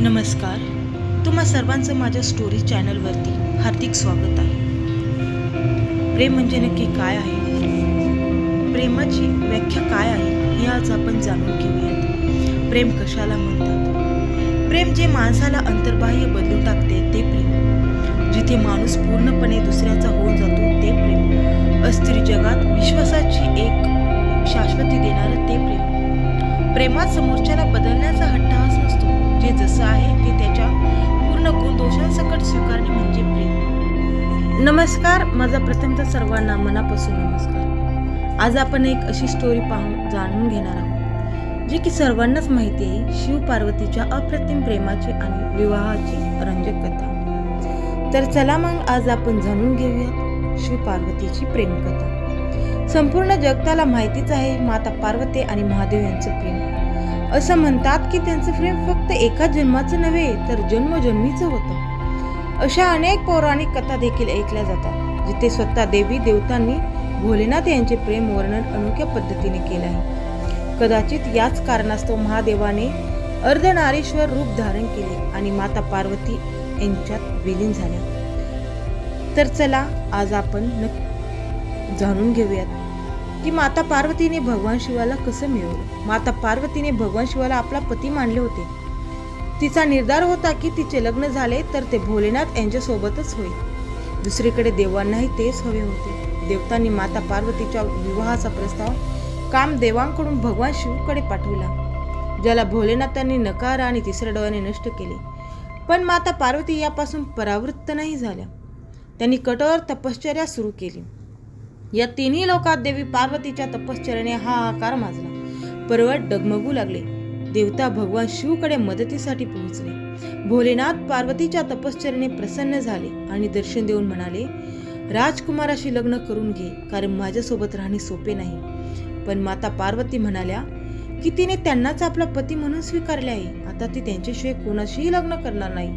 नमस्कार. तुम्हा सर्वांचं माझ्या स्टोरी चॅनलवरती हार्दिक स्वागत आहे. प्रेम म्हणजे नक्की काय आहे? प्रेमाची व्याख्या काय आहे हे आज आपण जाणून घेऊयात. प्रेम कशाला म्हणतात? प्रेम जे माणसाला अंतर्बाह्य बदलून टाकते ते प्रेम. जिथे माणूस पूर्णपणे दुसऱ्याचा होऊन जातो ते प्रेम. अस्थिर जगात विश्वासाची एक शाश्वती देणारं ते प्रेम. प्रेमात समोरच्याला बदलण्याचा हट्टहास नसतो. जे जसं आहे ते त्याच्या पूर्ण गुण दोषांसकट स्वीकारणे म्हणजे प्रेम. नमस्कार माझा प्रथमतः सर्वांना मनापासून नमस्कार. आज आपण एक अशी स्टोरी पाहून जाणून घेणार आहोत जी की सर्वांनाच माहिती आहे शिव पार्वतीच्या अप्रतिम प्रेमाची आणि विवाहाची रंजक कथा तर चला मग आज आपण जाणून घेऊयात शिव पार्वतीची प्रेमकथा. संपूर्ण जगताला माहितीच आहे माता पार्वती आणि महादेव यांचं प्रेम. असं म्हणतात की त्यांचं प्रेम फक्त एका जन्माचं नव्हे तर जन्मजन्मीचं होतं. अशा अनेक पौराणिक कथा देखील ऐकल्या जातात जिथे स्वतः देवी देवतांनी भोलेनाथ यांचे प्रेम वर्णन अनोख्या पद्धतीने केलं आहे. कदाचित याच कारणास्तव महादेवाने अर्धनारीश्वर रूप धारण केले आणि माता पार्वती यांच्यात विलीन झाल्या. तर चला आज आपण नक्की जाणून घेऊयात. की माता पार्वतीने भगवान शिवाला कसं मिळवलं? माता पार्वतीने भगवान शिवाला आपला पती मानले होते. तिचा निर्धार होता की तिचे लग्न झाले तर ते भोलेनाथ यांच्यासोबतच होईल. दुसरीकडे देवांनाही तेच हवे होते. देवतांनी माता पार्वतीच्या विवाहाचा प्रस्ताव कामदेवांकडून भगवान शिवकडे पाठविला ज्याला भोलेनाथांनी नकार आणि तिसऱ्या डोळ्याने नष्ट केले. पण माता पार्वती यापासून परावृत्त नाही झाल्या. त्यांनी कठोर तपश्चर्या सुरू केली. या तिन्ही लोकात देवी पार्वतीच्या तपश्चर्याने आकार माजला. पर्वत डगमगू लागले. देवता भगवान शिवकडे मदतीसाठी पोहोचले. भोलेनाथ पार्वतीच्या तपश्चर्याने प्रसन्न झाले आणि दर्शन देऊन म्हणाले राजकुमाराशी लग्न करून घे कारण माझ्यासोबत राहणे सोपे नाही. पण माता पार्वती म्हणाल्या की तिने त्यांनाच आपला पती म्हणून स्वीकारले आहे. आता ती त्यांच्याशिवाय कोणाशीही लग्न करणार नाही.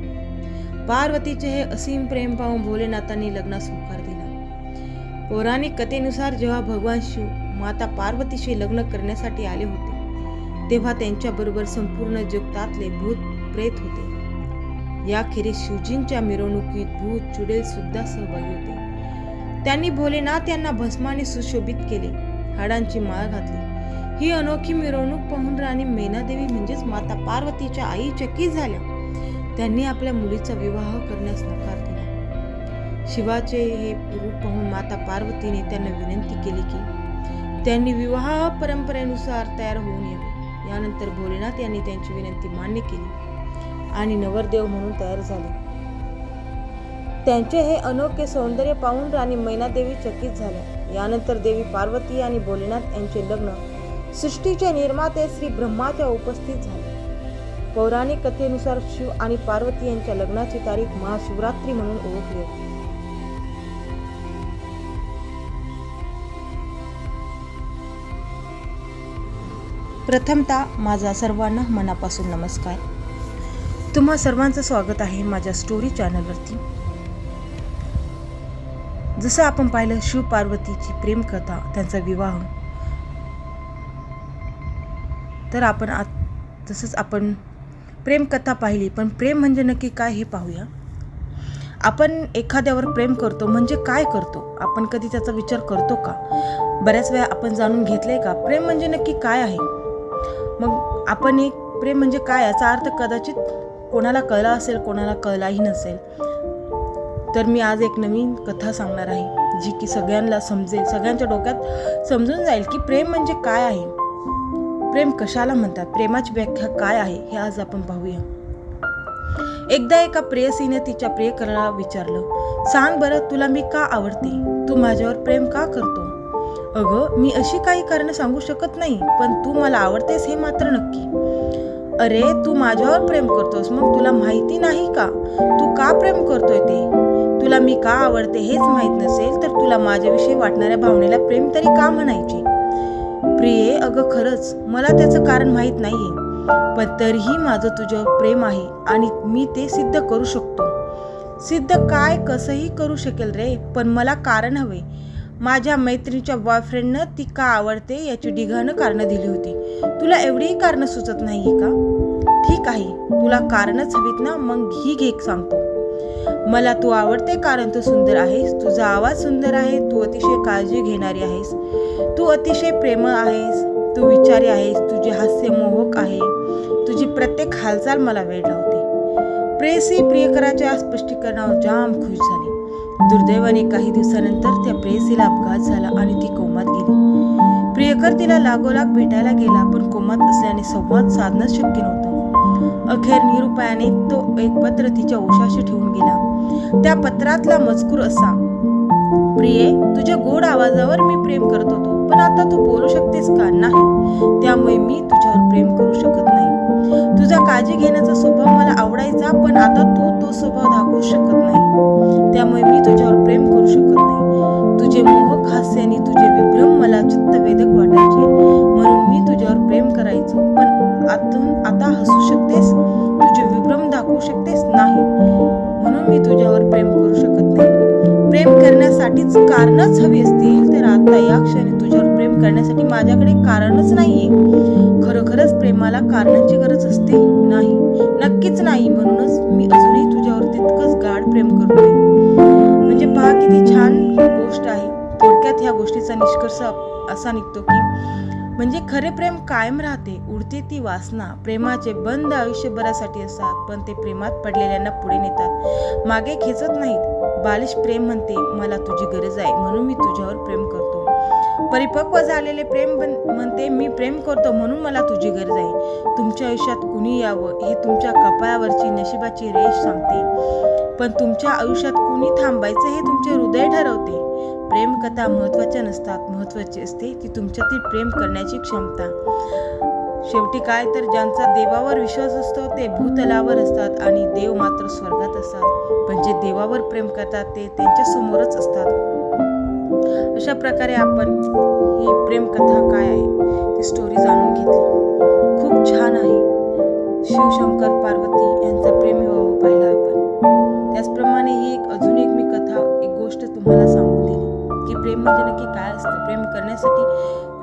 पार्वतीचे हे असीम प्रेम पाहून भोलेनाथांनी लग्नास होकार दिला. पौराणिक कथेनुसार जेव्हा भगवान शिव माता पार्वतीशी लग्न करण्यासाठी आले होते तेव्हा त्यांच्याबरोबर संपूर्ण जगतातले भूत प्रेत होते. याखेरीज शिवजींच्या मिरवणुकीत भूत चुडेल सुद्धा सहभागी होते. त्यांनी भोलेनाथ यांना भस्माने सुशोभित केले हाडांची माळ घातली. ही अनोखी मिरवणूक पाहून राणी मेनादेवी म्हणजेच माता पार्वतीच्या आई चकित झाल्या? त्यांनी आपल्या मुलीचा विवाह करण्यास नकार दिला. शिवाचे हे रूप पाहून माता पार्वतीने त्यांना विनंती केली की त्यांनी विवाह परंपरेनुसार तयार होऊन यावे. यानंतर भोलेनाथ यांनी त्यांची विनंती मान्य केली आणि नवरदेव म्हणून तयार झाले. त्यांचे हे अनोखे सौंदर्य पाहून राणी मैनादेवी चकित झाल्या. यानंतर देवी पार्वती आणि भोलेनाथ यांचे लग्न सृष्टीचे निर्माते श्री ब्रह्माच्या उपस्थित झाले. पौराणिक कथेनुसार शिव आणि पार्वती यांच्या लग्नाची तारीख महाशिवरात्री म्हणून ओळखली प्रथमतः माझा सर्वांना मनापासून नमस्कार. तुम्हा सर्वांचं स्वागत आहे माझ्या स्टोरी चॅनलवरती जसं आपण पाहिलं शिव पार्वतीची प्रेमकथा त्यांचा विवाह. तर आपण आ तसंच आपण प्रेमकथा पाहिली पण प्रेम म्हणजे नक्की काय हे पाहूया. आपण एखाद्यावर प्रेम करतो म्हणजे काय करतो? आपण कधी त्याचा विचार करतो का? बऱ्याच वेळा आपण जाणून घेतलंय का? प्रेम म्हणजे नक्की काय आहे? मग आपण एक प्रेम म्हणजे काय? याचा अर्थ कदाचित कोणाला कळला असेल कोणाला कळलाही नसेल. तर मी आज एक नवीन कथा सांगणार आहे जी की सगळ्यांना समजेल सगळ्यांच्या डोक्यात समजून जाईल की प्रेम म्हणजे काय आहे. प्रेम कशाला म्हणतात? प्रेमाची व्याख्या काय आहे? हे आज आपण पाहूया. एकदा एका प्रेयसीने तिच्या प्रियकराला विचारलं सांग बरं तुला मी का आवडते? तू माझ्यावर प्रेम का करतो अगं मी अशी काही कारणं सांगू शकत नाही पण तू मला आवडतेस हे मात्र नक्की. अरे तू माझ्यावर प्रेम करतोस मग तुला माहिती नाही का? तू का प्रेम करतोय ते? तुला मी का आवडते हेच माहीत नसेल तर तुला माझ्याविषयी वाटणाऱ्या भावनेला प्रेम तरी का म्हणायचे? प्रिये अगं खरंच मला त्याचं कारण माहीत नाहीये पण तरीही माझं तुझ्यावर प्रेम आहे आणि मी ते सिद्ध करू शकतो. सिद्ध काय कसंही करू शकेल रे पण मला कारण हवे. माझ्या मैत्रिणीच्या बॉयफ्रेंडनं ती का आवडते याची डिघानं कारणं दिली होती. तुला एवढीही कारणं सुचत नाही का? ठीक आहे तुला कारणच हवीत ना मग ही घे सांगतो. मला तू आवडते कारण तू सुंदर आहेस तुझा आवाज सुंदर आहे तू अतिशय काळजी घेणारी आहेस. तू अतिशय प्रेम आहेस तू विचारी आहेस तुझे हास्य मोहक आहे. तुझी प्रत्येक हालचाल मला वेळ लावते प्रेसी प्रियकराच्या स्पष्टीकरणावर जाम खुश झाली. दुर्दैवाने काही दिवसानंतर त्या प्रेयसीला अपघात झाला आणि ती कोमात गेली. प्रियकर तिला लागोलाग भेटायला गेला पण कोमात असल्याने संवाद साधणं शक्य नव्हतं. अखेर निरुपायाने तो एक पत्र तिच्या उशाशी ठेवून गेला. त्या पत्रातला मजकूर असा प्रिये तुझ्या गोड आवाजावर मी प्रेम करत होतो पण आता तू बोलू शकतेस का? नाही. त्यामुळे मी तुझ्यावर प्रेम करू शकत नाही. तुझा काळजी घेण्याचा स्वभाव मला आवडायचा पण आता तू तो स्वभाव दाखवू शकत नाही. त्यामुळे मी तुझ्यावर प्रेम करू शकत नाही. तुझे मोहक हास्य आणि तुझे विभ्रम मला चित्तवेदक वाटायचे. म्हणून मी तुझ्यावर प्रेम करायचो. पण आतून आता हसू शकतेस? तुझे विभ्रम दाखवू शकतेस? नाही. म्हणून मी तुझ्यावर प्रेम करू शकत नाही. प्रेम करण्यासाठीच कारणच हवी असतील तर आता या क्षणी तुझ्यावर प्रेम करण्यासाठी माझ्याकडे कारणच नाहीये. खरोखरच प्रेमाला कारणांची गोष्टीचा असा निघतो की म्हणजे खरे प्रेम कायम राहते उडते ती वासना. प्रेमाचे बंद आयुष्यभरासाठी असतात पण ते प्रेमात पडलेल्यांना पुढे नेतात. मागे खेचत नाहीत. बालिश प्रेम म्हणते मला तुझी गरज आहे म्हणून मी तुझ्यावर प्रेम करतो. परिपक्व झालेले प्रेम बन- म्हणते मी प्रेम करतो म्हणून मला तुझी गरज आहे. तुमच्या आयुष्यात कुणी यावं हे तुमच्या कपाळावरची नशिबाची रेष सांगते. पण तुमच्या आयुष्यात कुणी थांबायचं हे तुमचे हृदय ठरवते. प्रेमकथा महत्त्वाच्या नसतात. महत्त्वाची असते ती तुमच्यातील प्रेम करण्याची क्षमता. शेवटी काय तर ज्यांचा देवावर विश्वास असतो ते भूतलावर असतात आणि देव मात्र स्वर्गात असतात. पण जे देवावर प्रेम करतात ते त्यांच्या समोरच असतात. अशा प्रकारे आपण ही प्रेमकथा काय आहे? ती स्टोरी जाणून घेतली. खूप छान आहे. शिवशंकर पार्वती यांचा प्रेमविवाह पाहिला आपण. त्याचप्रमाणे ही एक अजून एक मी कथा एक गोष्ट तुम्हाला सांग प्रेम म्हणजे नक्की काय असतं? प्रेम करण्यासाठी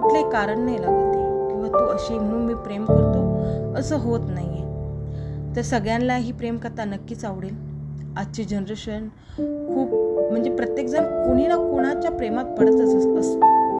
कुठलंही कारण नाही लागत आहे. किंवा तू अशी म्हणून मी प्रेम करतो असं होत नाही आहे तर सगळ्यांना ही प्रेमकथा नक्कीच आवडेल. आजची जनरेशन खूप म्हणजे प्रत्येकजण कोणी ना कोणाच्या प्रेमात पडतच असतं.